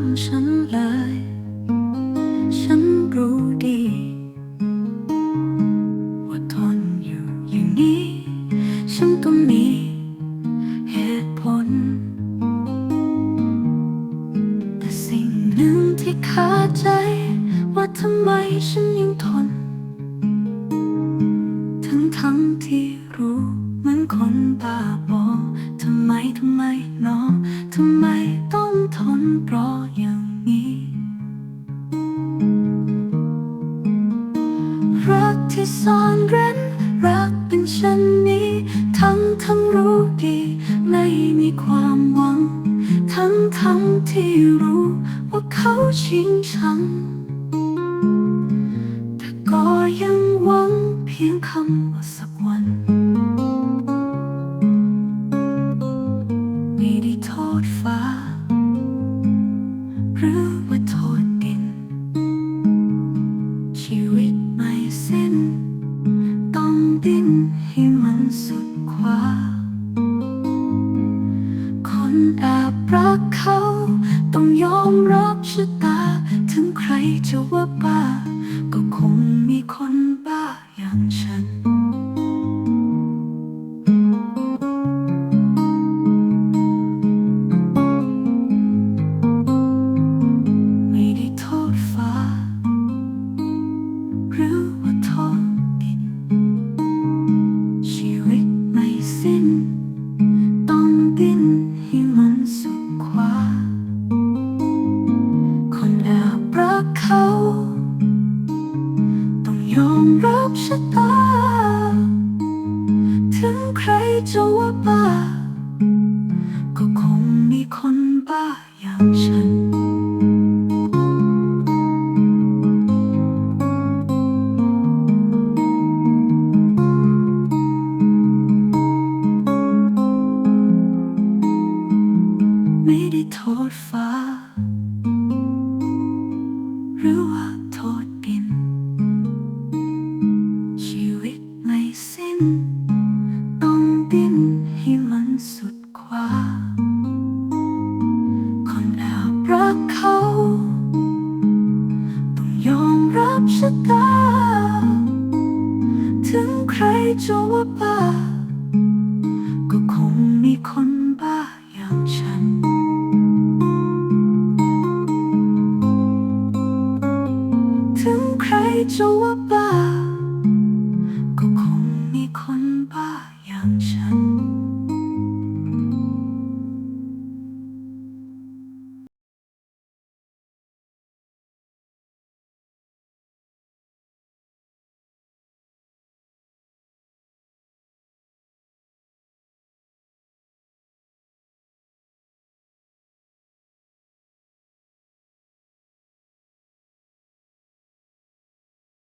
ามฉันเลย ฉันรู้ดี ว่าทนอยู่อย่างนี้ ฉันก็มีเหตุผล แต่สิ่งหนึ่งที่ขาดใจ ว่าทำไมฉันยังทน ทั้งทั้งที่รู้เหมือนคนบ้าบอทำไมทำไมเนาะทำไม ที่ซ่อนเร้นรักเป็นเช่นนี้ ทั้งทั้งรู้ดี ไม่มีความหวัง ทั้งทั้งที่รู้ว่าเขาชิงชังแต่ก็ยังหวังเพียงคำว่าสักวันไม่ได้โทษฟ้า รักเขา ต้องยอมรับชะ มรับชะตา ถึงใครจะว่าบ้า รักเขาต้องยอมรับชะตา ถึงใครจะว่าบ้า ก็คงมีคนบ้าอย่างฉัน ถึงใครจะว่าบ้า ก็คงมีคนบ้าอย่างฉัน